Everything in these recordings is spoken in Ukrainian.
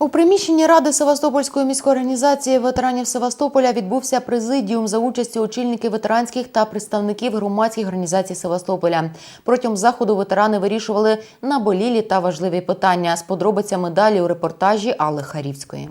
У приміщенні ради Севастопольської міської організації ветеранів Севастополя відбувся президіум за участю очільників ветеранських та представників громадських організацій Севастополя. Протягом заходу ветерани вирішували наболілі та важливі питання з подробицями далі у репортажі Алли Харівської.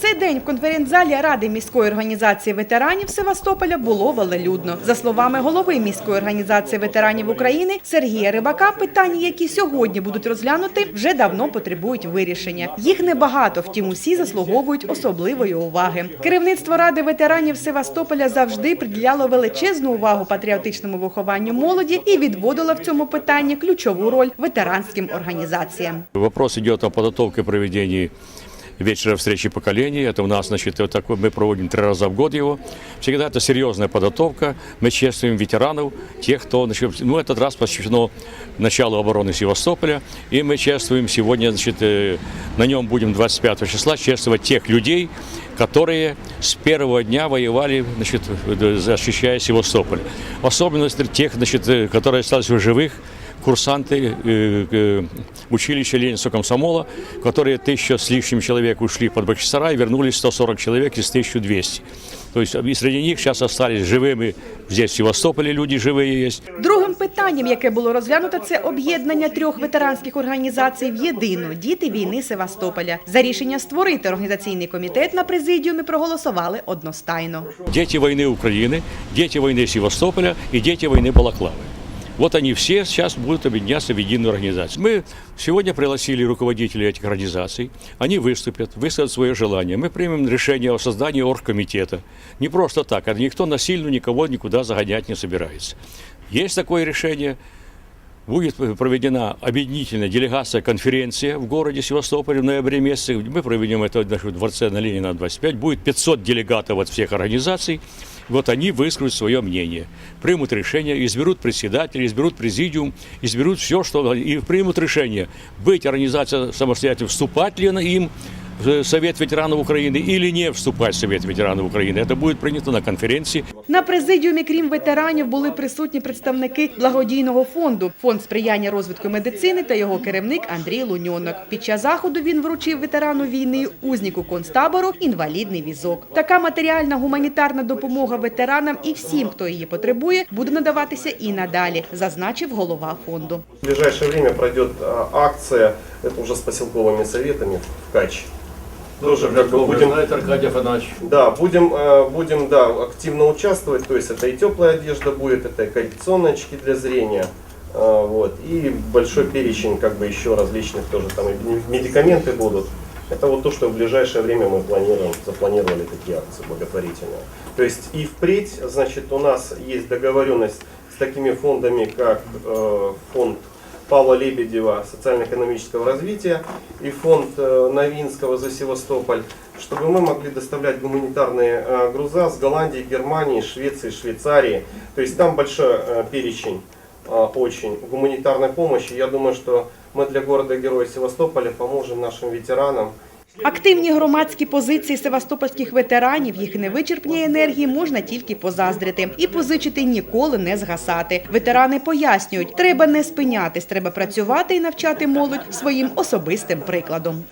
Цей день в конференц-залі Ради міської організації ветеранів Севастополя було велелюдно. За словами голови міської організації ветеранів України Сергія Рибака, питання, які сьогодні будуть розглянути, вже давно потребують вирішення. Їх небагато, втім усі заслуговують особливої уваги. Керівництво Ради ветеранів Севастополя завжди приділяло величезну увагу патріотичному вихованню молоді і відводило в цьому питанні ключову роль ветеранським організаціям. Вопрос идет о подготовке проведении вечера встречи поколений. Это у нас, значит, вот такой, мы проводим три раза в год его. Всегда это серьезная подготовка. Мы чествуем ветеранов, тех, кто, значит, ну, этот раз посвящено началу обороны Севастополя. И мы чествуем сегодня, значит, э, на нем будем 25 числа чествовать тех людей, которые с первого дня воевали, значит, защищая Севастополь. В особенности тех, значит, э, которые остались в живых, курсанты э, э, училища Ленинского комсомола, которые тысяча с лишним человек ушли под Бахчисарай, вернулись 140 человек из 1200. То есть и среди них сейчас остались живыми, здесь в Севастополе люди живые есть. Другим питанням, яке було розглянуто, це об'єднання трьох ветеранських організацій в єдину діти війни Севастополя. За рішення створити організаційний комітет на президіумі проголосували одностайно. Дети войны Украины, дети войны Севастополя и дети войны Балаклавы. Вот они все сейчас будут объединяться в единую организацию. Мы сегодня пригласили руководителей этих организаций. Они выступят, высказать свое желание. Мы примем решение о создании оргкомитета. Не просто так, а никто насильно никого никуда загонять не собирается. Есть такое решение. Будет проведена объединительная делегация, конференция в городе Севастополе в ноябре месяце. Мы проведем это в дворце на Ленина 25. Будет 500 делегатов от всех организаций. Вот они выскажут свое мнение, примут решение, изберут председателя, изберут президиум, изберут все, что и примут решение, быть организация самостоятельно, вступать ли она им Совет ветеранов Украины или не вступать в Совет ветеранов Украины. Это будет принято на конференции. На президіумі, крім ветеранів, були присутні представники благодійного фонду фонд сприяння розвитку медицини та його керівник Андрій Луньонок. Під час заходу він вручив ветерану війни узніку концтабору інвалідний візок. Така матеріальна гуманітарна допомога ветеранам і всім, хто її потребує, буде надаватися і надалі, зазначив голова фонду. В ближайшее время пройдет а, акция, это уже с поселковыми советами в Кач. Тоже как бы будем, знает Аркадий Афанасьевич. да, будем, э, будем, да, активно участвовать. То есть это и теплая одежда будет, это и коррекционные очки для зрения, э, вот, и большой перечень как бы еще различных тоже там и медикаменты будут. Это вот то, что в ближайшее время мы планируем, запланировали такие акции благотворительные. То есть и впредь, значит, у нас есть договоренность с такими фондами, как э, фонд Павла Лебедева социально-экономического развития и фонд э, Новинского за Севастополь, чтобы мы могли доставлять гуманитарные э, груза с Голландии, Германии, Швеции, Швейцарии. То есть там большой э, перечень очень гуманитарной помощи. Я думаю, что мы для города-героя Севастополя поможем нашим ветеранам. Активні громадські позиції севастопольських ветеранів, їх невичерпній енергії можна тільки позаздрити і позичити ніколи не згасати. Ветерани пояснюють, треба не спинятись, треба працювати і навчати молодь своїм особистим прикладом.